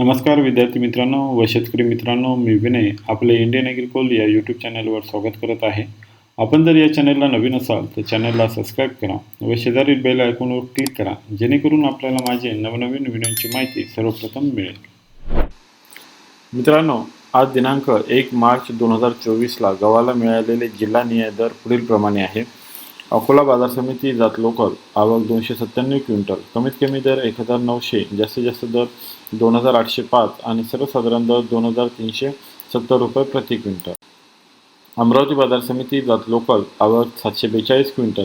नमस्कार विद्यार्थी मित्रांनो व शेतकरी मित्रांनो मी विनय आपले इंडियन ॲग्रिकोल या यूट्यूब चॅनलवर स्वागत करत आहे. आपण जर या चॅनलला नवीन असाल तर चॅनलला सबस्क्राईब करा व शेजारील बेल आयकॉनवर क्लिक करा जेणेकरून आपल्याला माझे नवनवीन व्हिडिओची माहिती सर्वप्रथम मिळेल. मित्रांनो आज दिनांक एक मार्च दोन हजार चोवीसला गव्हाला मिळालेले जिल्हा न्याय दर पुढीलप्रमाणे आहे. अकोला बाजार समिती जात लोकल आवक दोनशे सत्त्याण्णव क्विंटल. कमीत कमी दर एक हजार नऊशे जास्तीत जास्त दर दोन हजार आठशे पाच आणि सर्वसाधारण दर दोन हजार तीनशे सत्तर रुपये प्रति क्विंटल. अमरावती बाजार समिती जात लोकल आवक सातशे बेचाळीस क्विंटल.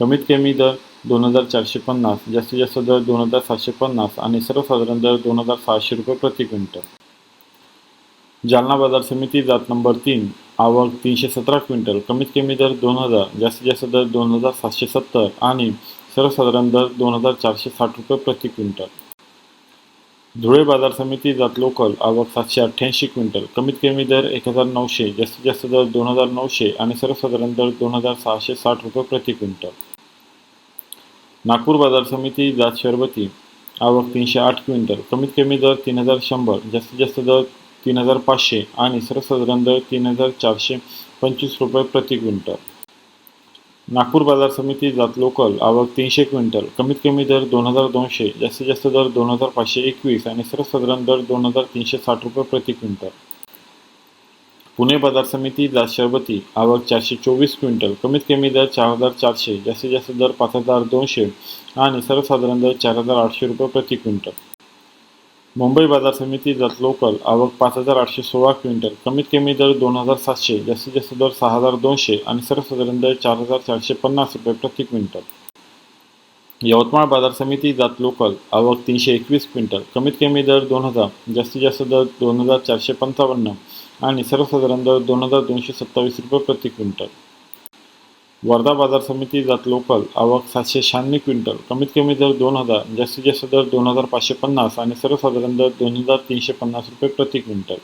कमीत कमी दर दोन हजार चारशे पन्नास जास्तीत जास्त दर दोन हजार सातशे पन्नास आणि सर्वसाधारण दर दोन हजार सहाशे रुपये प्रति क्विंटल. जालना बाजार समिती जात नंबर तीन आवक तीनशे सतरा क्विंटल कमीत कमी दर दोन हजार जास्तीत जास्त दर दोन हजार सातशे सत्तर आणि सर्वसाधारण दर दोन हजार चारशे साठ रुपये प्रति क्विंटल. धुळे बाजार समिती जात लोकल आवक सातशे अठ्ठ्याऐंशी क्विंटल कमीत कमी दर एक हजार नऊशे जास्तीत जास्त दर दोन हजार नऊशे आणि सर्वसाधारण दर दोन हजार सहाशे साठ रुपये प्रति क्विंटल. नागपूर बाजार समिती जात शरबती आवक तीनशे आठ क्विंटल कमीत कमी दर तीन हजार शंभर जास्तीत जास्त दर तीन हजार पाचशे आणि सर्वसाधारण दर तीन हजार चारशे पंचवीस रुपये प्रति क्विंटल. नागपूर बाजार समिती जात लोकल आवक तीनशे क्विंटल. कमीत कमी दर दोन हजार दोनशे जास्तीत जास्त दर दोन हजार पाचशे एकवीस आणि सर्वसाधारण दर दोन हजार तीनशे साठ रुपये प्रति क्विंटल. पुणे बाजार समिती जात शरबती आवक चारशे चोवीस क्विंटल. कमीत कमी दर चार हजार चारशे जास्तीत जास्त दर पाच हजार दोनशे आणि सर्वसाधारण दर चार हजार आठशे रुपये प्रति क्विंटल. मुंबई बाजार समिती जात लोकल आवक पाच हजार आठशे सोळा क्विंटल. कमीत कमी दर दोन हजार सातशे जास्तीत जास्त दर सहा हजार दोनशे आणि सर्वसाधारण दर चार हजार चारशे पन्नास रुपये प्रति क्विंटल. यवतमाळ बाजार समिती जात लोकल आवक तीनशे एकवीस क्विंटल. कमीत कमी दर दोन हजार जास्तीत जास्त दर दोन हजार चारशे पंचावन्न आणि सर्वसाधारण दर दोन हजार दोनशे सत्तावीस रुपये प्रति क्विंटल. वर्धा बाजार समिती जात लोकल आवक सातशे शहाण्णव क्विंटल. कमीत कमी दर दोन हजार जास्तीत जास्त दर दोन हजार पाचशे पन्नास आणि सर्वसाधारण दर दोन हजार तीनशे पन्नास रुपये प्रति क्विंटल.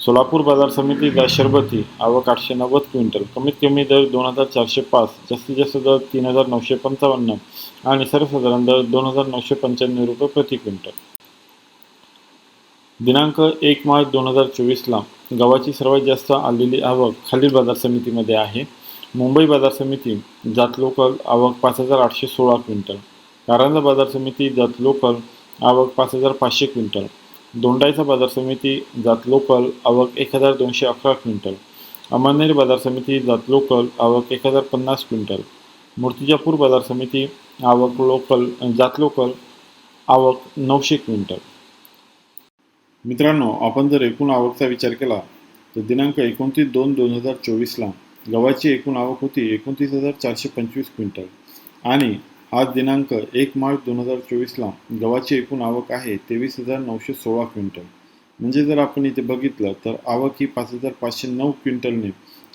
सोलापूर बाजार समिती जात शरबती आवक आठशे नव्वद क्विंटल. कमीत कमी दर दोन हजार चारशे पाच जास्तीत जास्त दर तीन हजार नऊशे पंचावन्न आणि सर्वसाधारण दर दोन हजार नऊशे पंच्याण्णव रुपये प्रति क्विंटल. दिनांक एक मार्च दोन हजार चोवीसला गव्हाची सर्वात जास्त आलेली आवक खालील बाजार समितीमध्ये आहे. मुंबई बाजार समिती जात लोकल आवक पाच हजार आठशे सोळा क्विंटल. कारंजा बाजार समिती जात लोकल आवक पाच हजार पाचशे क्विंटल. दोंडाईचा बाजार समिती जात लोकल आवक एक हजार दोनशे अकरा क्विंटल. अमरनेर बाजार समिती जात लोकल आवक एक हजार पन्नास क्विंटल. मूर्तिजापूर बाजार समिती आवक लोकल जात लोकल आवक नऊशे क्विंटल. मित्रांनो आपण जर एकूण आवकचा विचार केला तर दिनांक एकोणतीस दोन दोन हजार चोवीसला गव्हाची एकूण आवक होती एकोणतीस हजार चारशे पंचवीस क्विंटल. आणि आज दिनांक एक मार्च दोन हजार चोवीसला गव्हाची एकूण आवक आहे तेवीस हजार नऊशे सोळा क्विंटल. म्हणजे जर आपण इथे बघितलं तर आवक ही पाच हजार पाचशे नऊ क्विंटलने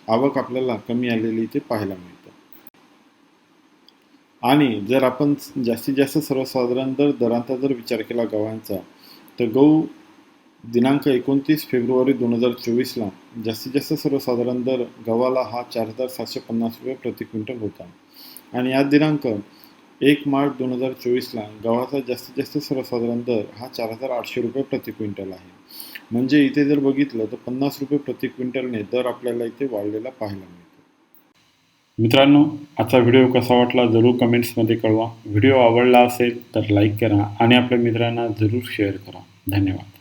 आवक आपल्याला कमी आलेली इथे पाहायला मिळतं. आणि जर आपण जास्तीत जास्त सर्वसाधारण दर दरांचा जर विचार केला गव्हांचा तर गहू दिनांक एकोणतीस फेब्रुवारी दोन हजार चोवीसला जास्तीत जास्त सर्वसाधारण दर गव्हाला हा चार हजार सातशे पन्नास रुपये प्रति क्विंटल होता. आणि आज दिनांक एक मार्च दोन हजार चोवीसला गव्हाचा जास्तीत जास्त सर्वसाधारण दर हा चार हजार आठशे रुपये प्रति क्विंटल आहे. म्हणजे इथे जर बघितलं तर पन्नास रुपये प्रति क्विंटलने दर आपल्याला इथे वाढलेला पाहायला मिळतो. मित्रांनो आजचा व्हिडिओ कसा वाटला जरूर कमेंट्समध्ये कळवा. व्हिडिओ आवडला असेल तर लाईक करा आणि आपल्या मित्रांना जरूर शेअर करा. धन्यवाद.